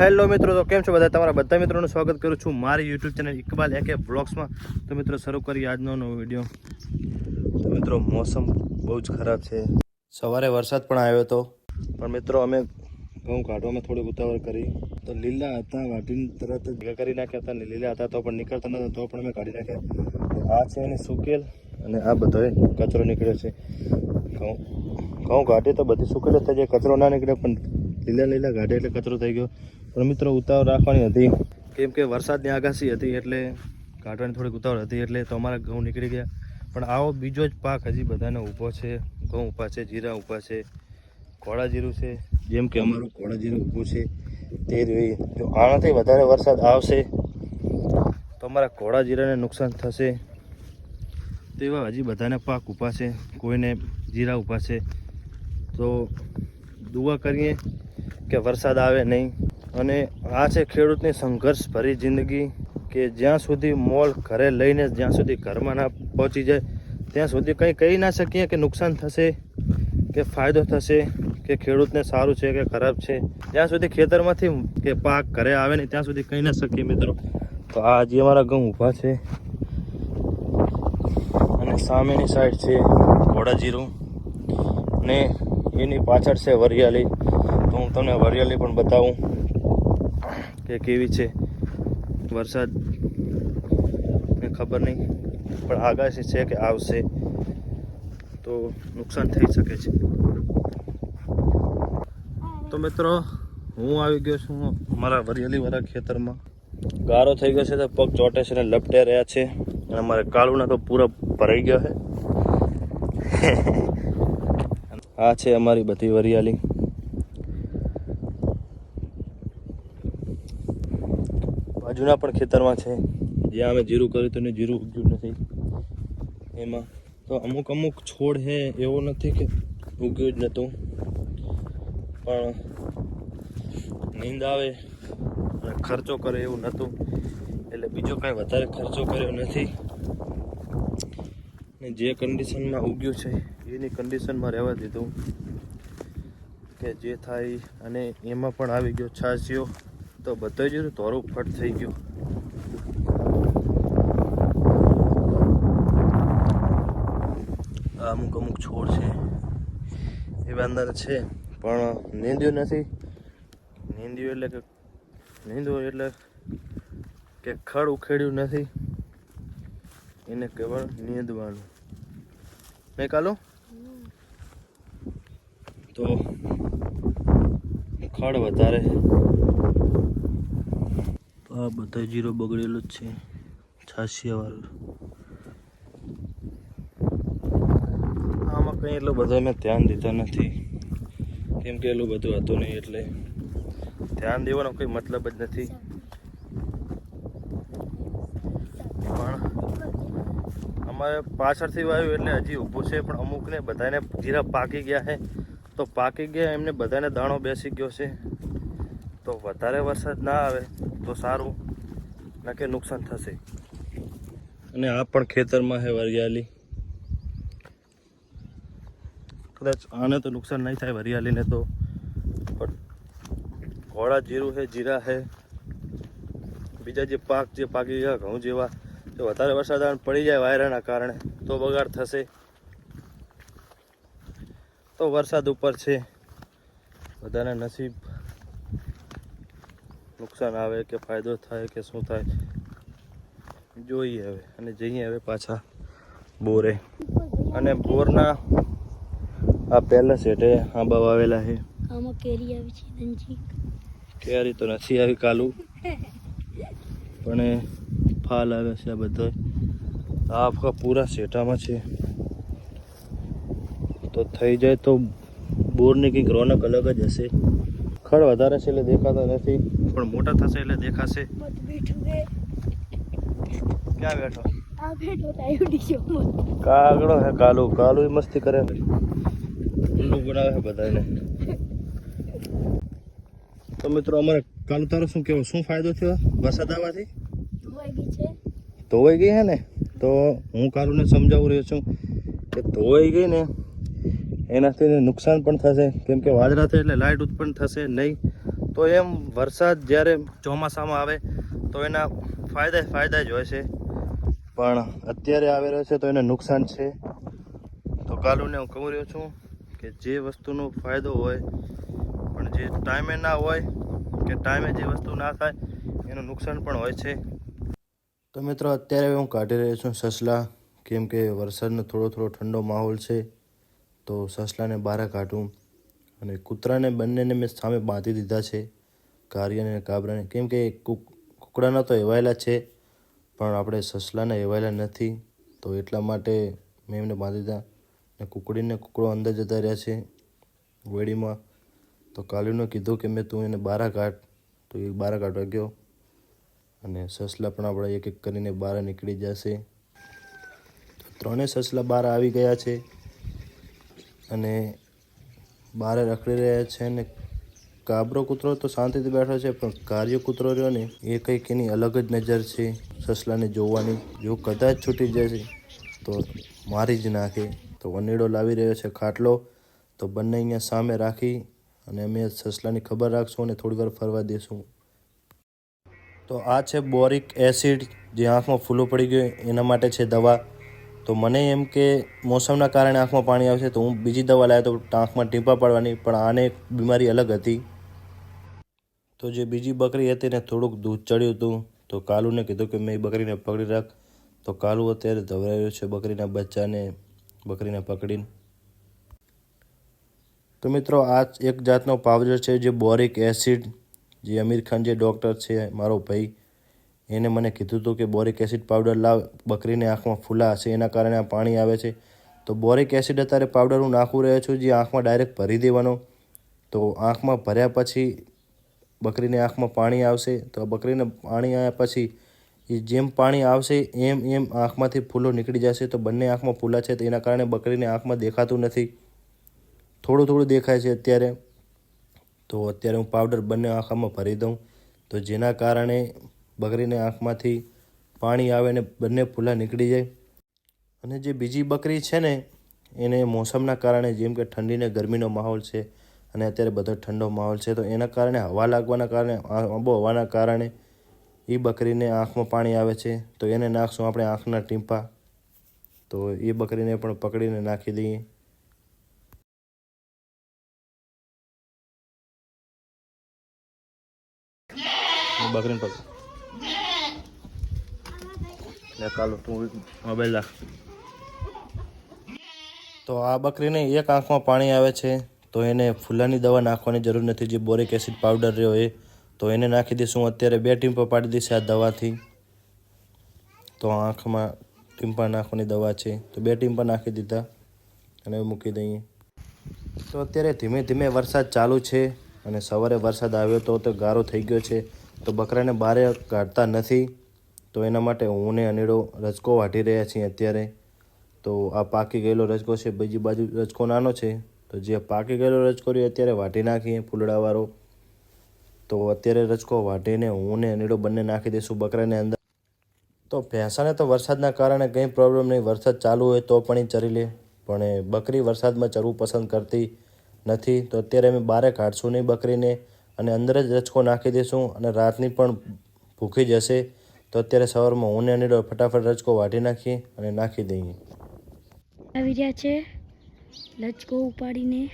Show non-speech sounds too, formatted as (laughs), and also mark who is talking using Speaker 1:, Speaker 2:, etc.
Speaker 1: Hello મિત્રો, તો કેમ છો બધા? તમારા બધા મિત્રોનું સ્વાગત કરું છું મારી યુટ્યુબ ચેનલ ઇકબાલ એકે બ્લોગ્સમાં. તો મિત્રો, શરૂ કરીએ આજનો નવો વીડિયો. તો મિત્રો, મોસમ બહુ જ ખરાબ છે. સવારે વરસાદ પણ આવ્યો હતો. પણ મિત્રો, અમે ઘઉં કાઢવામાં થોડી ઉતાવળ કરી. તો લીલા હતા વાટીને તરત ભેગા કરી નાખ્યા હતા. અને લીલા હતા તો પણ નીકળતા નતા તો પણ અમે કાઢી નાખ્યા. આ છે એને સુકેલ અને આ બધોય કચરો નીકળ્યો છે. ઘઉં ઘઉં કાઢીએ તો બધી સુકેલ જ થઈ જાય. કચરો ના નીકળે, પણ લીલા લીલા ગાઢે એટલે કચરો થઈ ગયો. પણ મિત્રો ઉતાવળ રાખવાની હતી. કેમ કે વરસાદની આગાસી હતી એટલે કાઢવાની થોડીક ઉતાવળ હતી એટલે તો અમારા ઘઉં નીકળી ગયા. પણ આવો બીજો જ પાક હજી બધાને ઊભો છે. ઘઉં ઊભા છે, જીરા ઊભા છે, કોળા જીરું છે. જેમ કે અમારું કોળા જીરું ઊભું છે, તે જોઈએ જો આનાથી વધારે વરસાદ આવશે, તો અમારા કોળા જીરાને નુકસાન થશે. તેવા હજી બધાને પાક ઊભા છે. કોઈને જીરા ઊભા છે. તો દુઆ કરીએ કે વરસાદ આવે નહીં. અને આ છે ખેડૂતની સંઘર્ષ ભરી જિંદગી કે જ્યાં સુધી મોલ ઘરે લઈને જ્યાં સુધી ઘરમાં ના પહોંચી જાય, ત્યાં સુધી કંઈ કહી ના શકીએ કે નુકસાન થશે, કે ફાયદો થશે, કે ખેડૂતને સારું છે કે ખરાબ છે. જ્યાં સુધી ખેતરમાંથી કે પાક ઘરે આવે ને ત્યાં સુધી કહી ના શકીએ મિત્રો. તો આ હજી અમારા ઘઉં ઊભા છે. અને સામેની સાઈડ છે ઘોડાજીરું ને એની પાછળ છે વરિયાળી. તો હું તમને વરિયાળી પણ બતાવું. કે કેવી છે વરસાદ? ને ખબર નહીં. પણ આગાશી છે કે આવશે. તો નુકસાન થઈ શકે છે. તો મિત્રો, હું આવી ગયો છું મારા વરિયાળીવાળા ખેતરમાં. ગારો થઈ ગયો છે તો પગ ચોટે છે ને લપટે રહ્યા છે. અને અમારે કાળુના તો પૂરા ભરાઈ ગયા છે. (laughs) આ છે અમારી બધી વરિયાળી બાજુના પણ ખેતરમાં છે. જ્યાં અમે જીરું કર્યું હતું ને જીરું ઉગ્યું નથી. એમાં તો અમુક અમુક છોડ છે, એવો નથી કે ઉગ્યું જ નહોતું પણ નીંદ આવે, અને ખર્ચો કરે એવું નહોતું એટલે બીજો કાંઈ વધારે ખર્ચો કર્યો નથી. ને જે કન્ડિશનમાં ઉગ્યું છે, એની કન્ડિશનમાં રહેવા દીધું. કે જે થાય અને એમાં પણ આવી ગયો છાસિયો તો બધો જ ધોરું ફટ થઈ ગયું. અમુક અમુક છોડ છે. એવા અંદર છે, પણ નીંદ્યું નથી. નીંદ્યું એટલે કે નીંદવું એટલે કે ખડ ઉખેડ્યું નથી. એને કેવળ નીંદવાનું. નહીં કાલો? તો ખડ વધારે આ બધા જીરો બગડેલો જ છે. છાશિયાવાળો. આમાં કંઈ એટલું એને ધ્યાન દીધા નથી. કેમ કે એટલું બધું હતું નહીં એટલે ધ્યાન દેવાનો કોઈ મતલબ જ નથી. પણ અમારે પાછળથી વાવ્યું એટલે હજી ઊભું છે, પણ અમુકને બધાને જીરા પાકી ગયા છે. તો પાકી ગયા, એમને બધાને દાણો બેસી ગયો છે. તો વધારે વરસાદ ના આવે. તો સારું ના કે નુકસાન થશે. અને આ પણ ખેતરમાં છે વરિયાળી. કદાચ આને તો નુકસાન નહીં થાય વરિયાળીને તો પણ ઘોડા જીરું છે જીરા છે બીજા જે પાક જે પાકી ગયા ઘઉં જેવા જો વધારે વરસાદ પડી જાય વાયરાના કારણે તો બગાડ થશે. તો વરસાદ ઉપર છે. બધાના નસીબ નુકસાન આવે કે ફાયદો થાય કે શું થાય જોઈએ હવે. અને જઈએ હવે પાછા બોરે. અને બોરના આ પહેલા સેટે આંબા વાવેલા છે.
Speaker 2: આમાં કેરી આવી છે નંજી
Speaker 1: કેરી તો નથી આવી કાલુ. પણ ફાલ આવે છે આ બધો આ આખા પૂરા સેટામાં છે. તો થઈ જાય તો બોરની કંઈક રોનક અલગ જ હશે. ખડ વધારે છે એટલે દેખાતા નથી. પણ મોટા થશે એટલે દેખાશે. ક્યાં બેઠો?
Speaker 2: આ બેઠો તાયો ડીશો મત.
Speaker 1: કાગડો હે કાલુ. કાલુ મસ્તી કરે ઉલ્લુ બનાવે છે બધાને તો મિત્રો અમારે કાલુ તારો શું કેવો? શું ફાયદો થયો વરસાદ આવવાથી?
Speaker 2: ધોવાઈ ગઈ છે.
Speaker 1: ધોવાઈ ગઈ હે ને? તો હું કાલુને સમજાવું રહ્યો છું કે ધોવાઈ ગઈ ને એનાથી એને નુકસાન પણ થશે. કેમ કે વાજરા થાય એટલે લાઇટ ઉત્પન્ન થશે નહીં. તો એમ વરસાદ જ્યારે ચોમાસામાં આવે, તો એના ફાયદા ફાયદા જ હોય છે. પણ અત્યારે આવી રહ્યો છે તો એને નુકસાન છે. તો કાલુને હું કહું રહ્યો છું કે જે વસ્તુનો ફાયદો હોય, પણ જે ટાઈમે ના હોય, કે ટાઈમે જે વસ્તુ ના થાય, એનું નુકસાન પણ હોય છે. તો મિત્રો, અત્યારે હું કાઢી રહ્યો છું સસલા, કેમ કે વરસાદનો થોડો થોડો ઠંડો માહોલ છે, તો સસલાને બહાર કાઢું. અને કૂતરાને બંનેને મેં સામે બાંધી દીધા છે. કારિયાને અને કાબરાને કેમ કે કુક કુકડાના તો એવાયેલા છે, પણ આપણે સસલાને એવાયેલા નથી. તો એટલા માટે મેં એમને બાંધી દીધા ને કુકડીને કુકડો અંદર જતા રહ્યા છે વેડીમાં. તો કાલીને કીધું કે મેં તું એને બહાર કાઢ. તો એ બહાર કાઢવા ગયો અને સસલા પણ આપણે એક એક કરીને બહાર નીકળી જશે. ત્રણેય સસલા બહાર આવી ગયા છે અને બહાર રખડી રહ્યા છે ને કાબરો કૂતરો તો શાંતિથી બેઠો છે, પણ કાર્ય કૂતરો રહ્યો ને એ કંઈક એની અલગ જ નજર છે. સસલાને જોવાની જો કદાચ છૂટી જશે, તો મારી જ નાખે. તો વનેડો લાવી રહ્યો છે ખાટલો. તો બંને અહીંયા સામે રાખી અને અમે સસલાની ખબર રાખશું અને થોડી વાર ફરવા દઈશું તો આ છે બોરિક એસિડ. જે આંખમાં ફૂલો પડી ગયો, એના માટે છે દવા. તો મને એમ કે મોસમના કારણે આંખમાં પાણી આવશે તો હું બીજી દવા લાવ્યો તો આંખમાં ટીંપા પાડવાની, પણ આને બીમારી અલગ હતી. તો જે બીજી બકરી હતી ને થોડુંક દૂધ ચડ્યું હતું, તો કાલુને કીધું કે મેં બકરીને પકડી રાખ. તો કાલુ અત્યારે ધવરાયો છે બકરીના બચ્ચાને, બકરીને પકડીને. તો મિત્રો, આ એક જાતનો પાવડર છે જે બોરિક એસિડ, જે અમીર ખાન જે ડૉક્ટર છે, મારો ભાઈ એને મને કીધું હતું કે બોરિક એસિડ પાવડર લાવ, બકરીને આંખમાં ફૂલા હશે, એના કારણે આ પાણી આવે છે. તો બોરિક એસિડ અત્યારે પાવડર હું નાખું રહ્યો છું, જે આંખમાં ડાયરેક્ટ ભરી દેવાનો. તો આંખમાં ભર્યા પછી બકરીને આંખમાં પાણી આવશે. તો બકરીને પાણી આવ્યા પછી એ જેમ પાણી આવશે, એમ એમ આંખમાંથી ફૂલો નીકળી જશે. તો બંને આંખમાં ફૂલા છે, તો એના કારણે બકરીને આંખમાં દેખાતું નથી. થોડું થોડું દેખાય છે અત્યારે. તો અત્યારે હું પાવડર બંને આંખમાં ભરી દઉં. તો જેના કારણે બકરીને આંખમાંથી પાણી આવે ને બંને ફૂલા નીકળી જાય. અને જે બીજી બકરી છે ને, એને મોસમના કારણે જેમ કે ઠંડીને ગરમીનો માહોલ છે અને અત્યારે બધો ઠંડો માહોલ છે, તો એના કારણે હવા લાગવાના કારણે આબોહવાના કારણે એ બકરીને આંખમાં પાણી આવે છે. તો એને નાખશું આપણે આંખના ટીંપા તો એ બકરીને પણ પકડીને નાખી દઈએ. બકરીને પકડ. તું આ બકરીને એક આંખમાં પાણી આવે છે, તો એને ફૂલાની દવા નાખવાની જરૂર નથી. જે બોરિક એસિડ પાવડર રહ્યો એ, તો એને નાખી દઈશું. અત્યારે બે ટીમ્પા પાડી દઈશ આ દવાથી. તો આંખમાં ટીમ્પા નાખવાની દવા છે. તો બે ટીમ્પા નાખી દીધા અને મૂકી દઈએ. તો અત્યારે ધીમે ધીમે વરસાદ ચાલુ છે અને સવારે વરસાદ આવ્યો તો તો ગારો થઈ ગયો છે. તો બકરાને બહાર કાઢતા નથી. તો એના માટે હું ને અનેડો રજકો વાટી રહ્યા છીએ અત્યારે. તો આ પાકી ગયેલો રજકો છે, બીજી બાજુ રજકો નાનો છે. તો જે પાકી ગયેલો રજકો રહ્યો અત્યારે વાટી નાખીએ ફૂલડાવાળો. તો અત્યારે રજકો વાટીને હું ને અનેડો બંને નાખી દઈશું બકરાને અંદર. તો ભેંસાને તો વરસાદના કારણે કંઈ પ્રોબ્લેમ નહીં, વરસાદ ચાલુ હોય તો પણ એ ચરી લે. પણ બકરી વરસાદમાં ચરવું પસંદ કરતી નથી. તો અત્યારે અમે બારે કાઢશું નહીં બકરીને અને અંદર જ રચકો નાખી દઈશું અને રાતની પણ ભૂખી જશે તો અત્યારે સવારમાં હું ને અનેડો ફટાફટ રચકો વાટી નાખીએ અને નાખી દઈએ.
Speaker 2: આવી રહ્યા છે. લચકો ઉપાડીને